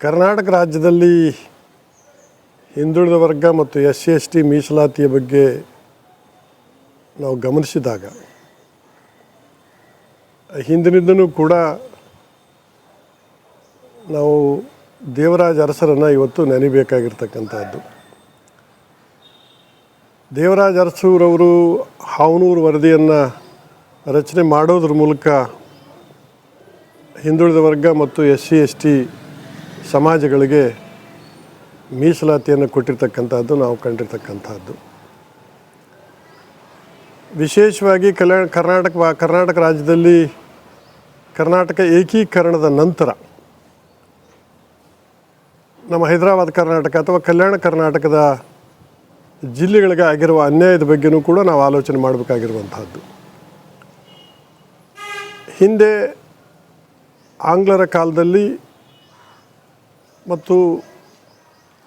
ಕರ್ನಾಟಕ ರಾಜ್ಯದಲ್ಲಿ ಹಿಂದುಳಿದ ವರ್ಗ ಮತ್ತು ಎಸ್ ಸಿ, ಎಸ್ ಟಿ ಮೀಸಲಾತಿಯ ಬಗ್ಗೆ ನಾವು ಗಮನಿಸಿದಾಗ, ಹಿಂದಿನಿಂದನೂ ಕೂಡ ನಾವು ದೇವರಾಜ ಅರಸರನ್ನು ಇವತ್ತು ನೆನೆಯಬೇಕಾಗಿರ್ತಕ್ಕಂಥದ್ದು ದೇವರಾಜ ಅರಸೂರವರು ಹಾವನೂರು ವರದಿಯನ್ನು ರಚನೆ ಮಾಡೋದ್ರ ಮೂಲಕ ಹಿಂದುಳಿದ ವರ್ಗ ಮತ್ತು ಎಸ್ ಸಿ, ಎಸ್ ಟಿ ಸಮಾಜಗಳಿಗೆ ಮೀಸಲಾತಿಯನ್ನು ಕೊಟ್ಟಿರ್ತಕ್ಕಂಥದ್ದು ನಾವು ಕಂಡಿರ್ತಕ್ಕಂಥದ್ದು. ವಿಶೇಷವಾಗಿ ಕಲ್ಯಾಣ ಕರ್ನಾಟಕ ಕರ್ನಾಟಕ ರಾಜ್ಯದಲ್ಲಿ ಕರ್ನಾಟಕ ಏಕೀಕರಣದ ನಂತರ ನಮ್ಮ ಹೈದರಾಬಾದ್ ಕರ್ನಾಟಕ ಅಥವಾ ಕಲ್ಯಾಣ ಕರ್ನಾಟಕದ ಜಿಲ್ಲೆಗಳಿಗೆ ಆಗಿರುವ ಅನ್ಯಾಯದ ಬಗ್ಗೆನೂ ಕೂಡ ನಾವು ಆಲೋಚನೆ ಮಾಡಬೇಕಾಗಿರುವಂತಹದ್ದು ಹಿಂದೆ ಆಂಗ್ಲರ ಕಾಲದಲ್ಲಿ ಮತ್ತು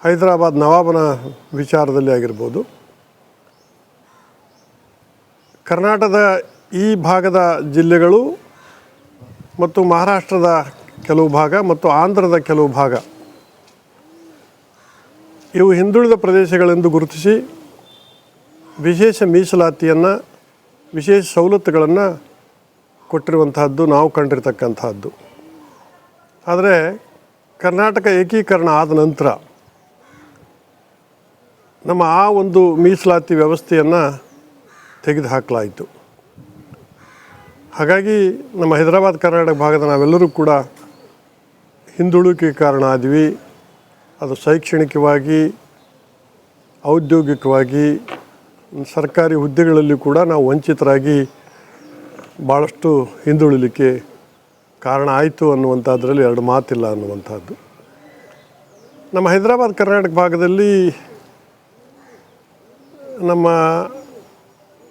ಹೈದರಾಬಾದ್ ನವಾಬನ ವಿಚಾರದಲ್ಲಿ ಆಗಿರ್ಬೋದು. ಕರ್ನಾಟಕದ ಈ ಭಾಗದ ಜಿಲ್ಲೆಗಳು ಮತ್ತು ಮಹಾರಾಷ್ಟ್ರದ ಕೆಲವು ಭಾಗ ಮತ್ತು ಆಂಧ್ರದ ಕೆಲವು ಭಾಗ. ಇವು ಹಿಂದುಳಿದ ಪ್ರದೇಶಗಳೆಂದು ಗುರುತಿಸಿ ವಿಶೇಷ ಮೀಸಲಾತಿಯನ್ನು, ವಿಶೇಷ ಸವಲತ್ತುಗಳನ್ನು ಕೊಟ್ಟಿರುವಂತಹದ್ದು ನಾವು ಕಂಡಿರ್ತಕ್ಕಂತಹದ್ದು. ಆದರೆ ಕರ್ನಾಟಕ ಏಕೀಕರಣ ಆದ ನಂತರ ನಮ್ಮ ಆ ಒಂದು ಮೀಸಲಾತಿ ವ್ಯವಸ್ಥೆಯನ್ನು ತೆಗೆದುಹಾಕಲಾಯಿತು. ಹಾಗಾಗಿ ನಮ್ಮ ಹೈದರಾಬಾದ್ ಕರ್ನಾಟಕ ಭಾಗದ ನಾವೆಲ್ಲರೂ ಕೂಡ ಹಿಂದುಳುವಿಕೆ ಕಾರಣ ಆದ್ವಿ. ಅದು ಶೈಕ್ಷಣಿಕವಾಗಿ, ಔದ್ಯೋಗಿಕವಾಗಿ, ಸರ್ಕಾರಿ ಹುದ್ದೆಗಳಲ್ಲಿ ಕೂಡ ನಾವು ವಂಚಿತರಾಗಿ ಭಾಳಷ್ಟು ಹಿಂದುಳಿಲಿಕ್ಕೆ ಕಾರಣ ಆಯಿತು ಅನ್ನುವಂಥದ್ರಲ್ಲಿ ಎರಡು ಮಾತಿಲ್ಲ ಅನ್ನುವಂಥದ್ದು. ನಮ್ಮ ಹೈದರಾಬಾದ್ ಕರ್ನಾಟಕ ಭಾಗದಲ್ಲಿ ನಮ್ಮ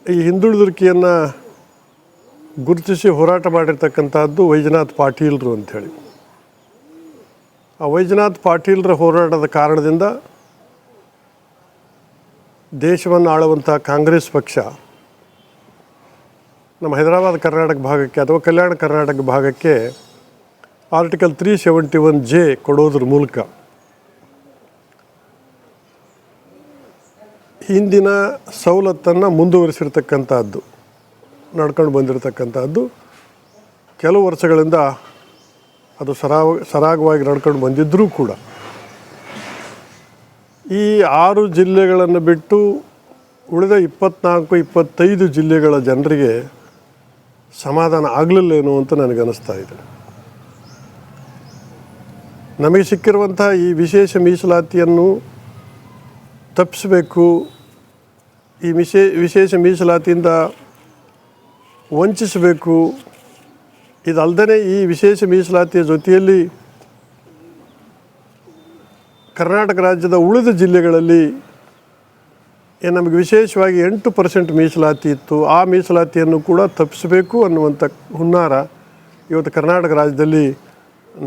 ಈ ಹಿಂದುಳಿದುವಿಕೆಯನ್ನು ಗುರುತಿಸಿ ಹೋರಾಟ ಮಾಡಿರ್ತಕ್ಕಂಥದ್ದು ವೈಜನಾಥ್ ಪಾಟೀಲ್ರು ಅಂಥೇಳಿ. ಆ ವೈಜನಾಥ್ ಪಾಟೀಲ್ರ ಹೋರಾಟದ ಕಾರಣದಿಂದ ದೇಶವನ್ನು ಆಳುವಂಥ ಕಾಂಗ್ರೆಸ್ ಪಕ್ಷ ನಮ್ಮ ಹೈದರಾಬಾದ್ ಕರ್ನಾಟಕ ಭಾಗಕ್ಕೆ ಅಥವಾ ಕಲ್ಯಾಣ ಕರ್ನಾಟಕ ಭಾಗಕ್ಕೆ article three seventy one J ಕೊಡೋದ್ರ ಮೂಲಕ ಹಿಂದಿನ ಸವಲತ್ತನ್ನು ಮುಂದುವರಿಸಿರ್ತಕ್ಕಂಥದ್ದು ನಡ್ಕೊಂಡು ಬಂದಿರತಕ್ಕಂಥದ್ದು ಕೆಲವು ವರ್ಷಗಳಿಂದ ಅದು ಸರಾವ, ಸರಾಗವಾಗಿ ನಡ್ಕೊಂಡು ಬಂದಿದ್ದರೂ ಕೂಡ ಈ ಆರು ಜಿಲ್ಲೆಗಳನ್ನು ಬಿಟ್ಟು ಉಳಿದ ಇಪ್ಪತ್ನಾಲ್ಕು, ಇಪ್ಪತ್ತೈದು ಜಿಲ್ಲೆಗಳ ಜನರಿಗೆ ಸಮಾಧಾನ ಆಗಲಿಲ್ಲೇನೋ ಅಂತ ನನಗನ್ನಿಸ್ತಾ ಇದೆ. ನಮಗೆ ಸಿಕ್ಕಿರುವಂಥ ಈ ವಿಶೇಷ ಮೀಸಲಾತಿಯನ್ನು ತಪ್ಪಿಸಬೇಕು. ಈ ವಿಶೇ ವಿಶೇಷ ಮೀಸಲಾತಿಯಿಂದ ವಂಚಿಸಬೇಕು. ಇದಲ್ಲದೇ ಈ ವಿಶೇಷ ಮೀಸಲಾತಿಯ ಜೊತೆಯಲ್ಲಿ ಕರ್ನಾಟಕ ರಾಜ್ಯದ ಉಳಿದ ಜಿಲ್ಲೆಗಳಲ್ಲಿ ನಮಗೆ ವಿಶೇಷವಾಗಿ ಎಂಟು ಪರ್ಸೆಂಟ್ ಮೀಸಲಾತಿ ಇತ್ತು. ಆ ಮೀಸಲಾತಿಯನ್ನು ಕೂಡ ತಪ್ಪಿಸಬೇಕು ಅನ್ನುವಂಥ ಹುನ್ನಾರ ಇವತ್ತು ಕರ್ನಾಟಕ ರಾಜ್ಯದಲ್ಲಿ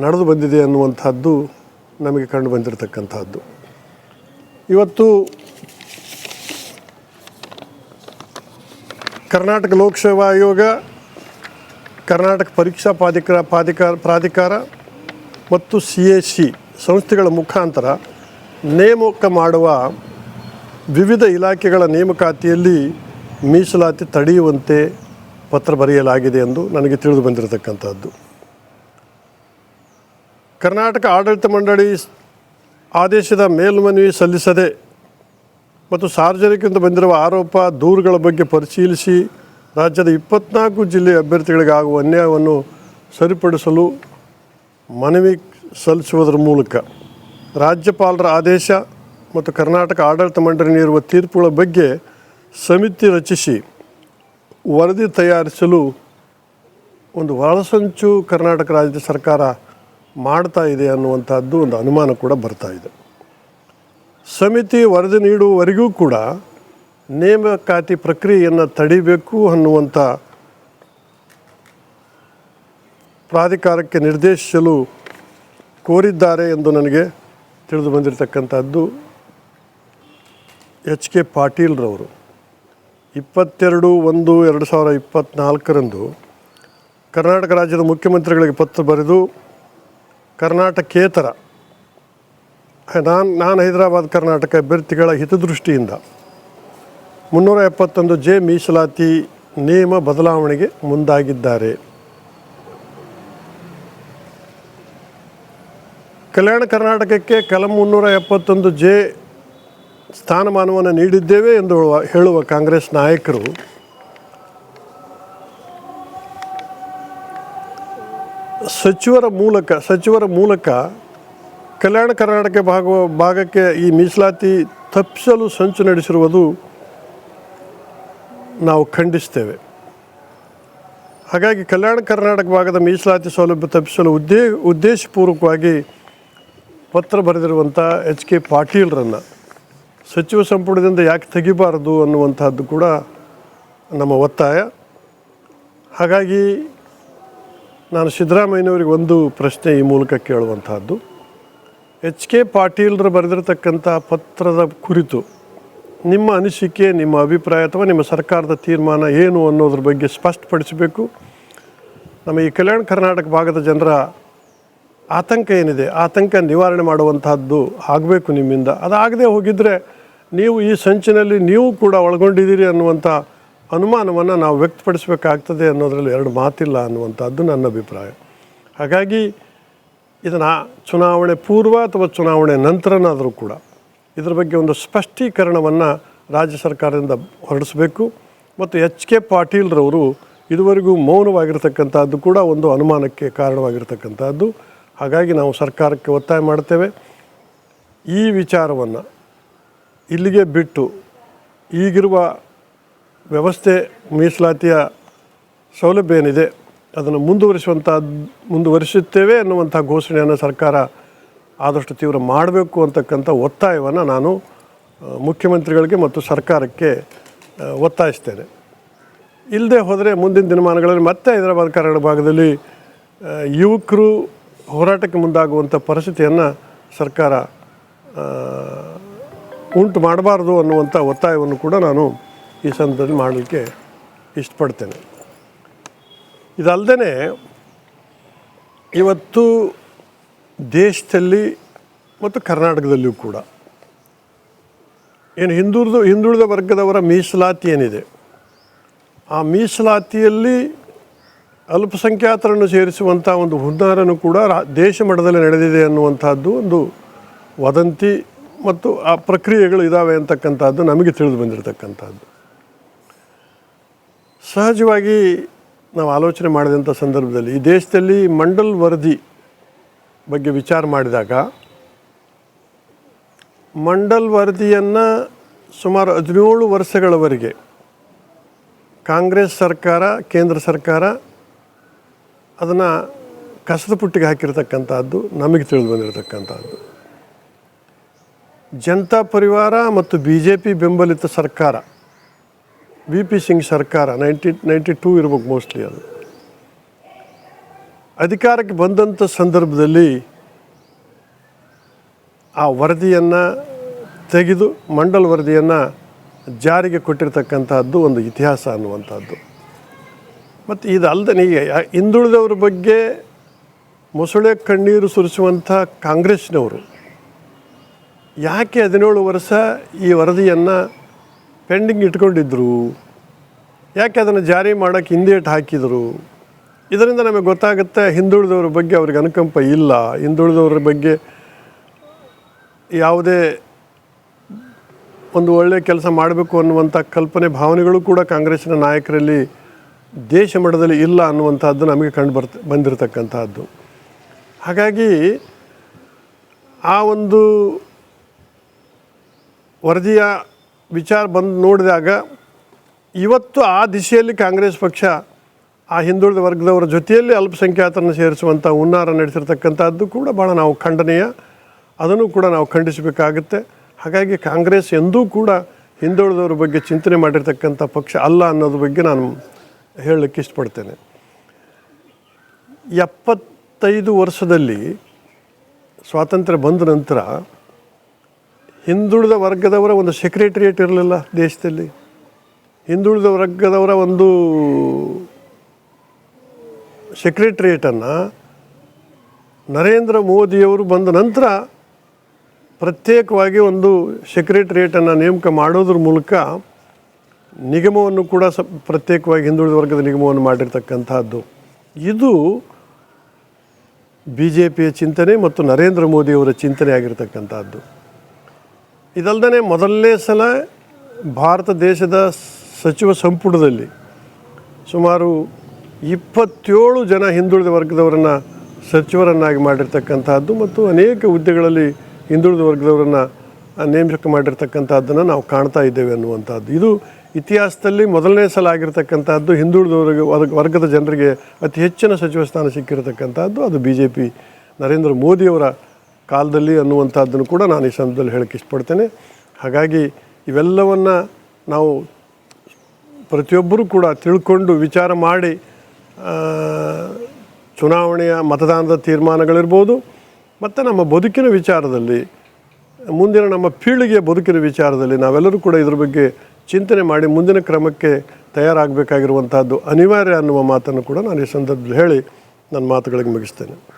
ನಡೆದು ಬಂದಿದೆ ಅನ್ನುವಂಥದ್ದು ನಮಗೆ ಕಂಡು ಬಂದಿರತಕ್ಕಂಥದ್ದು. ಇವತ್ತು ಕರ್ನಾಟಕ ಲೋಕಸೇವಾ ಆಯೋಗ, ಕರ್ನಾಟಕ ಪರೀಕ್ಷಾ ಪ್ರಾಧಿಕಾರ ಪ್ರಾಧಿಕಾರ ಪ್ರಾಧಿಕಾರ ಮತ್ತು ಸಿ ಎ ಸಿ ಸಂಸ್ಥೆಗಳ ಮುಖಾಂತರ ನೇಮಕ ಮಾಡುವ ವಿವಿಧ ಇಲಾಖೆಗಳ ನೇಮಕಾತಿಯಲ್ಲಿ ಮೀಸಲಾತಿ ತಡೆಯುವಂತೆ ಪತ್ರ ಬರೆಯಲಾಗಿದೆ ಎಂದು ನನಗೆ ತಿಳಿದು ಬಂದಿರತಕ್ಕಂಥದ್ದು. ಕರ್ನಾಟಕ ಆಡಳಿತ ಮಂಡಳಿ ಆದೇಶದ ಮೇಲ್ಮನವಿ ಸಲ್ಲಿಸದೆ ಮತ್ತು ಸಾರ್ವಜನಿಕರಿಂದ ಬಂದಿರುವ ಆರೋಪ ದೂರುಗಳ ಬಗ್ಗೆ ಪರಿಶೀಲಿಸಿ ರಾಜ್ಯದ ಇಪ್ಪತ್ನಾಲ್ಕು ಜಿಲ್ಲೆಯ ಅಭ್ಯರ್ಥಿಗಳಿಗಾಗುವ ಅನ್ಯಾಯವನ್ನು ಸರಿಪಡಿಸಲು ಮನವಿ ಸಲ್ಲಿಸುವುದರ ಮೂಲಕ ರಾಜ್ಯಪಾಲರ ಆದೇಶ ಮತ್ತು ಕರ್ನಾಟಕ ಆಡಳಿತ ಮಂಡಳಿ ನೀಡುವ ತೀರ್ಪುಗಳ ಬಗ್ಗೆ ಸಮಿತಿ ರಚಿಸಿ ವರದಿ ತಯಾರಿಸಲು ಒಂದು ಒಳಸಂಚು ಕರ್ನಾಟಕ ರಾಜ್ಯ ಸರ್ಕಾರ ಮಾಡ್ತಾ ಇದೆ ಅನ್ನುವಂಥದ್ದು ಒಂದು ಅನುಮಾನ ಕೂಡ ಬರ್ತಾ ಇದೆ. ಸಮಿತಿ ವರದಿ ನೀಡುವವರೆಗೂ ಕೂಡ ನೇಮಕಾತಿ ಪ್ರಕ್ರಿಯೆಯನ್ನು ತಡಿಬೇಕು ಅನ್ನುವಂಥ ಪ್ರಾಧಿಕಾರಕ್ಕೆ ನಿರ್ದೇಶಿಸಲು ಕೋರಿದ್ದಾರೆ ಎಂದು ನನಗೆ ತಿಳಿದು ಬಂದಿರತಕ್ಕಂಥದ್ದು ಎಚ್ ಕೆ ಪಾಟೀಲ್ರವರು ಇಪ್ಪತ್ತೆರಡು ಒಂದು ಎರಡು ಸಾವಿರ ಇಪ್ಪತ್ತ್ನಾಲ್ಕರಂದು ಕರ್ನಾಟಕ ರಾಜ್ಯದ ಮುಖ್ಯಮಂತ್ರಿಗಳಿಗೆ ಪತ್ರ ಬರೆದು ಕರ್ನಾಟಕೇತರ, ನಾನು ನಾನು ಹೈದರಾಬಾದ್ ಕರ್ನಾಟಕ ಅಭ್ಯರ್ಥಿಗಳ ಹಿತದೃಷ್ಟಿಯಿಂದ ಮುನ್ನೂರ ಎಪ್ಪತ್ತೊಂದು ಜೆ ಮೀಸಲಾತಿ ನಿಯಮ ಬದಲಾವಣೆಗೆ ಮುಂದಾಗಿದ್ದಾರೆ. ಕಲ್ಯಾಣ ಕರ್ನಾಟಕಕ್ಕೆ ಕಲಂ ಮುನ್ನೂರ ಎಪ್ಪತ್ತೊಂದು ಜೆ ಸ್ಥಾನಮಾನವನ್ನು ನೀಡಿದ್ದೇವೆ ಎಂದು ಹೇಳುವ- ಕಾಂಗ್ರೆಸ್ ನಾಯಕರು. ಸಚಿವರ ಮೂಲಕ ಸಚಿವರ ಮೂಲಕ ಕಲ್ಯಾಣ ಕರ್ನಾಟಕ ಭಾಗ, ಭಾಗಕ್ಕೆ ಈ ಮೀಸಲಾತಿ ತಪ್ಪಿಸಲು ಸಂಚು ನಡೆಸಿರುವುದು ನಾವು ಖಂಡಿಸ್ತೇವೆ. ಹಾಗಾಗಿ ಕಲ್ಯಾಣ ಕರ್ನಾಟಕ ಭಾಗದ ಮೀಸಲಾತಿ ಸೌಲಭ್ಯ ತಪ್ಪಿಸಲು ಉದ್ದೇ, ಉದ್ದೇಶಪೂರ್ವಕವಾಗಿ ಪತ್ರ ಬರೆದಿರುವಂಥ ಎಚ್ ಕೆ ಪಾಟೀಲ್ರನ್ನು ಸಚಿವ ಸಂಪುಟದಿಂದ ಯಾಕೆ ತೆಗಿಬಾರದು ಅನ್ನುವಂಥದ್ದು ಕೂಡ ನಮ್ಮ ಒತ್ತಾಯ. ಹಾಗಾಗಿ ನಾನು ಸಿದ್ದರಾಮಯ್ಯನವರಿಗೆ ಒಂದು ಪ್ರಶ್ನೆ ಈ ಮೂಲಕ ಕೇಳುವಂತಹದ್ದು ಎಚ್ ಕೆ ಪಾಟೀಲ್ರು ಬರೆದಿರತಕ್ಕಂಥ ಪತ್ರದ ಕುರಿತು ನಿಮ್ಮ ಅನಿಸಿಕೆ, ನಿಮ್ಮ ಅಭಿಪ್ರಾಯ ಅಥವಾ ನಿಮ್ಮ ಸರ್ಕಾರದ ತೀರ್ಮಾನ ಏನು ಅನ್ನೋದ್ರ ಬಗ್ಗೆ ಸ್ಪಷ್ಟಪಡಿಸಬೇಕು. ನಮ್ಮ ಈ ಕಲ್ಯಾಣ ಕರ್ನಾಟಕ ಭಾಗದ ಜನರ ಆತಂಕ ಏನಿದೆ? ಆತಂಕ ನಿವಾರಣೆ ಮಾಡುವಂತಹದ್ದು ಆಗಬೇಕು ನಿಮ್ಮಿಂದ. ಅದಾಗದೇ ಹೋಗಿದ್ದರೆ ನೀವು ಈ ಸಂಚಿನಲ್ಲಿ ನೀವು ಕೂಡ ಒಳಗೊಂಡಿದ್ದೀರಿ ಅನ್ನುವಂಥ ಅನುಮಾನವನ್ನು ನಾವು ವ್ಯಕ್ತಪಡಿಸಬೇಕಾಗ್ತದೆ ಅನ್ನೋದರಲ್ಲಿ ಎರಡು ಮಾತಿಲ್ಲ ಅನ್ನುವಂಥದ್ದು ನನ್ನ ಅಭಿಪ್ರಾಯ. ಹಾಗಾಗಿ ಇದನ್ನು ಚುನಾವಣೆ ಪೂರ್ವ ಅಥವಾ ಚುನಾವಣೆ ನಂತರನಾದರೂ ಕೂಡ ಇದರ ಬಗ್ಗೆ ಒಂದು ಸ್ಪಷ್ಟೀಕರಣವನ್ನು ರಾಜ್ಯ ಸರ್ಕಾರದಿಂದ ಹೊರಡಿಸಬೇಕು. ಮತ್ತು ಎಚ್ ಕೆ ಪಾಟೀಲ್ರವರು ಇದುವರೆಗೂ ಮೌನವಾಗಿರ್ತಕ್ಕಂಥದ್ದು ಕೂಡ ಒಂದು ಅನುಮಾನಕ್ಕೆ ಕಾರಣವಾಗಿರ್ತಕ್ಕಂಥದ್ದು. ಹಾಗಾಗಿ ನಾವು ಸರ್ಕಾರಕ್ಕೆ ಒತ್ತಾಯ ಮಾಡ್ತೇವೆ. ಈ ವಿಚಾರವನ್ನು ಇಲ್ಲಿಗೆ ಬಿಟ್ಟು ಈಗಿರುವ ವ್ಯವಸ್ಥೆ ಮೀಸಲಾತಿಯ ಸೌಲಭ್ಯ ಏನಿದೆ ಅದನ್ನು ಮುಂದುವರಿಸುವಂಥ ಮುಂದುವರಿಸುತ್ತೇವೆ ಎನ್ನುವಂಥ ಘೋಷಣೆಯನ್ನು ಸರ್ಕಾರ ಆದಷ್ಟು ತೀವ್ರ ಮಾಡಬೇಕು ಅಂತಕ್ಕಂಥ ಒತ್ತಾಯವನ್ನು ನಾನು ಮುಖ್ಯಮಂತ್ರಿಗಳಿಗೆ ಮತ್ತು ಸರ್ಕಾರಕ್ಕೆ ಒತ್ತಾಯಿಸ್ತೇನೆ. ಇಲ್ಲದೆ ಹೋದರೆ ಮುಂದಿನ ದಿನಮಾನಗಳಲ್ಲಿ ಮತ್ತೆ ಹೈದರಾಬಾದ್ ಕರಾವಳಿ ಭಾಗದಲ್ಲಿ ಯುವಕರು ಹೋರಾಟಕ್ಕೆ ಮುಂದಾಗುವಂಥ ಪರಿಸ್ಥಿತಿಯನ್ನು ಸರ್ಕಾರ ಉಂಟು ಮಾಡಬಾರ್ದು ಅನ್ನುವಂಥ ಒತ್ತಾಯವನ್ನು ಕೂಡ ನಾನು ಈ ಸಂದರ್ಭದಲ್ಲಿ ಮಾಡಲಿಕ್ಕೆ ಇಷ್ಟಪಡ್ತೇನೆ. ಇದಲ್ಲದೆ ಇವತ್ತು ದೇಶದಲ್ಲಿ ಮತ್ತು ಕರ್ನಾಟಕದಲ್ಲಿಯೂ ಕೂಡ ಏನು ಹಿಂದುಳಿದ ಹಿಂದುಳಿದ ವರ್ಗದವರ ಮೀಸಲಾತಿ ಏನಿದೆ, ಆ ಮೀಸಲಾತಿಯಲ್ಲಿ ಅಲ್ಪಸಂಖ್ಯಾತರನ್ನು ಸೇರಿಸುವಂಥ ಒಂದು ಹುನ್ನಾರನು ಕೂಡ ರಾ, ದೇಶ ಮಟ್ಟದಲ್ಲಿ ನಡೆದಿದೆ ಅನ್ನುವಂಥದ್ದು ಒಂದು ವದಂತಿ ಮತ್ತು ಆ ಪ್ರಕ್ರಿಯೆಗಳು ಇದ್ದಾವೆ ಅಂತಕ್ಕಂಥದ್ದು ನಮಗೆ ತಿಳಿದು ಬಂದಿರತಕ್ಕಂಥದ್ದು. ಸಹಜವಾಗಿ ನಾವು ಆಲೋಚನೆ ಮಾಡಿದಂಥ ಸಂದರ್ಭದಲ್ಲಿ ಈ ದೇಶದಲ್ಲಿ ಮಂಡಲ್ ವರದಿ ಬಗ್ಗೆ ವಿಚಾರ ಮಾಡಿದಾಗ ಮಂಡಲ್ ವರದಿಯನ್ನು ಸುಮಾರು ಹದಿನೇಳು ವರ್ಷಗಳವರೆಗೆ ಕಾಂಗ್ರೆಸ್ ಸರ್ಕಾರ, ಕೇಂದ್ರ ಸರ್ಕಾರ ಅದನ್ನು ಕಸದ ಪುಟ್ಟಿಗೆ ಹಾಕಿರ್ತಕ್ಕಂಥದ್ದು ನಮಗೆ ತಿಳಿದು ಬಂದಿರತಕ್ಕಂಥದ್ದು. ಜನತಾ ಪರಿವಾರ ಮತ್ತು ಬಿ ಜೆ ಪಿ ಬೆಂಬಲಿತ ಸರ್ಕಾರ. ವಿ ಪಿ ಸಿಂಗ್ ಸರ್ಕಾರ ನೈಂಟಿ ನೈಂಟಿ ಟೂ ಇರ್ಬೇಕು ಮೋಸ್ಟ್ಲಿ ಅದು. ಅಧಿಕಾರಕ್ಕೆ ಬಂದಂಥ ಸಂದರ್ಭದಲ್ಲಿ ಆ ವರದಿಯನ್ನು ತೆಗೆದು, ಮಂಡಲ್ ವರದಿಯನ್ನು ಜಾರಿಗೆ ಕೊಟ್ಟಿರ್ತಕ್ಕಂಥದ್ದು ಒಂದು ಇತಿಹಾಸ ಅನ್ನುವಂಥದ್ದು ಮತ್ತು ಇದಲ್ಲದೆ ಯಾ- ಹಿಂದುಳಿದವ್ರ ಬಗ್ಗೆ ಮೊಸಳೆ ಕಣ್ಣೀರು ಸುರಿಸುವಂಥ ಕಾಂಗ್ರೆಸ್ನವರು ಯಾಕೆ ಹದಿನೇಳು ವರ್ಷ ಈ ವರದಿಯನ್ನು ಪೆಂಡಿಂಗ್ ಇಟ್ಕೊಂಡಿದ್ರು? ಯಾಕೆ ಅದನ್ನು ಜಾರಿ ಮಾಡೋಕ್ಕೆ ಹಿಂದೇಟು ಹಾಕಿದರು? ಇದರಿಂದ ನಮಗೆ ಗೊತ್ತಾಗುತ್ತೆ ಹಿಂದುಳಿದವ್ರ ಬಗ್ಗೆ ಅವ್ರಿಗೆ ಅನುಕಂಪ ಇಲ್ಲ. ಹಿಂದುಳಿದವ್ರ ಬಗ್ಗೆ ಯಾವುದೇ ಒಂದು ಒಳ್ಳೆಯ ಕೆಲಸ ಮಾಡಬೇಕು ಅನ್ನುವಂಥ ಕಲ್ಪನೆ ಭಾವನೆಗಳು ಕೂಡ ಕಾಂಗ್ರೆಸ್ಸಿನ ನಾಯಕರಲ್ಲಿ ದೇಶ ಮಟ್ಟದಲ್ಲಿ ಇಲ್ಲ ಅನ್ನುವಂಥದ್ದು ನಮಗೆ ಕಂಡು ಬರ್ತ ಬಂದಿರತಕ್ಕಂಥದ್ದು ಹಾಗಾಗಿ ಆ ಒಂದು ವರದಿಯ ವಿಚಾರ ಬಂದು ನೋಡಿದಾಗ ಇವತ್ತು ಆ ದಿಶೆಯಲ್ಲಿ ಕಾಂಗ್ರೆಸ್ ಪಕ್ಷ ಆ ಹಿಂದುಳಿದ ವರ್ಗದವರ ಜೊತೆಯಲ್ಲಿ ಅಲ್ಪಸಂಖ್ಯಾತರನ್ನು ಸೇರಿಸುವಂಥ ಹುನ್ನಾರ ನಡೆಸಿರ್ತಕ್ಕಂಥದ್ದು ಕೂಡ ಭಾಳ ನಾವು ಖಂಡನೀಯ. ಅದನ್ನು ಕೂಡ ನಾವು ಖಂಡಿಸಬೇಕಾಗುತ್ತೆ. ಹಾಗಾಗಿ ಕಾಂಗ್ರೆಸ್ ಎಂದೂ ಕೂಡ ಹಿಂದುಳಿದವರ ಬಗ್ಗೆ ಚಿಂತನೆ ಮಾಡಿರ್ತಕ್ಕಂಥ ಪಕ್ಷ ಅಲ್ಲ ಅನ್ನೋದ್ರ ಬಗ್ಗೆ ನಾನು ಹೇಳಲಿಕ್ಕೆ ಇಷ್ಟಪಡ್ತೇನೆ. ಎಪ್ಪತ್ತೈದು ವರ್ಷದಲ್ಲಿ ಸ್ವಾತಂತ್ರ್ಯ ಬಂದ ನಂತರ ಹಿಂದುಳಿದ ವರ್ಗದವರ ಒಂದು ಸೆಕ್ರೆಟರಿಯೇಟ್ ಇರಲಿಲ್ಲ ದೇಶದಲ್ಲಿ. ಹಿಂದುಳಿದ ವರ್ಗದವರ ಒಂದು ಸೆಕ್ರೆಟರಿಯೇಟನ್ನು ನರೇಂದ್ರ ಮೋದಿಯವರು ಬಂದ ನಂತರ ಪ್ರತ್ಯೇಕವಾಗಿ ಒಂದು ಸೆಕ್ರೆಟರಿಯೇಟನ್ನು ನೇಮಕ ಮಾಡೋದ್ರ ಮೂಲಕ ನಿಗಮವನ್ನು ಕೂಡ ಸ ಪ್ರತ್ಯೇಕವಾಗಿ ಹಿಂದುಳಿದ ವರ್ಗದ ನಿಗಮವನ್ನು ಮಾಡಿರ್ತಕ್ಕಂಥದ್ದು ಇದು ಬಿ ಜೆ ಪಿಯ ಚಿಂತನೆ ಮತ್ತು ನರೇಂದ್ರ ಮೋದಿಯವರ ಚಿಂತನೆ ಆಗಿರ್ತಕ್ಕಂಥದ್ದು ಇದಲ್ಲದೆ ಮೊದಲನೇ ಸಲ ಭಾರತ ದೇಶದ ಸಚಿವ ಸಂಪುಟದಲ್ಲಿ ಸುಮಾರು ಇಪ್ಪತ್ತೇಳು ಜನ ಹಿಂದುಳಿದ ವರ್ಗದವರನ್ನು ಸಚಿವರನ್ನಾಗಿ ಮಾಡಿರ್ತಕ್ಕಂಥದ್ದು ಮತ್ತು ಅನೇಕ ಹುದ್ದೆಗಳಲ್ಲಿ ಹಿಂದುಳಿದ ವರ್ಗದವರನ್ನು ನೇಮಕ ಮಾಡಿರ್ತಕ್ಕಂಥದ್ದನ್ನು ನಾವು ಕಾಣ್ತಾ ಇದ್ದೇವೆ ಅನ್ನುವಂಥದ್ದು ಇದು ಇತಿಹಾಸದಲ್ಲಿ ಮೊದಲನೇ ಸಲ ಆಗಿರತಕ್ಕಂಥದ್ದು ಹಿಂದುಳಿದ ವರ್ಗ ವರ್ಗ, ವರ್ಗದ ಜನರಿಗೆ ಅತಿ ಹೆಚ್ಚಿನ ಸಚಿವ ಸ್ಥಾನ ಸಿಕ್ಕಿರತಕ್ಕಂಥದ್ದು ಅದು ಬಿ ಜೆ ಪಿ ನರೇಂದ್ರ ಮೋದಿಯವರ ಕಾಲದಲ್ಲಿ ಅನ್ನುವಂಥದ್ದನ್ನು ಕೂಡ ನಾನು ಈ ಸಂದರ್ಭದಲ್ಲಿ ಹೇಳಕ್ಕೆ ಇಷ್ಟಪಡ್ತೇನೆ. ಹಾಗಾಗಿ ಇವೆಲ್ಲವನ್ನು ನಾವು ಪ್ರತಿಯೊಬ್ಬರೂ ಕೂಡ ತಿಳ್ಕೊಂಡು ವಿಚಾರ ಮಾಡಿ ಚುನಾವಣೆಯ ಮತದಾನದ ತೀರ್ಮಾನಗಳಿರ್ಬೋದು, ಮತ್ತು ನಮ್ಮ ಬದುಕಿನ ವಿಚಾರದಲ್ಲಿ, ಮುಂದಿನ ನಮ್ಮ ಪೀಳಿಗೆಯ ಬದುಕಿನ ವಿಚಾರದಲ್ಲಿ ನಾವೆಲ್ಲರೂ ಕೂಡ ಇದ್ರ ಬಗ್ಗೆ ಚಿಂತನೆ ಮಾಡಿ ಮುಂದಿನ ಕ್ರಮಕ್ಕೆ ತಯಾರಾಗಬೇಕಾಗಿರುವಂಥದ್ದು ಅನಿವಾರ್ಯ ಅನ್ನುವ ಮಾತನ್ನು ಕೂಡ ನಾನು ಈ ಸಂದರ್ಭದಲ್ಲಿ ಹೇಳಿ ನನ್ನ ಮಾತುಗಳಿಗೆ ಮುಗಿಸ್ತೇನೆ.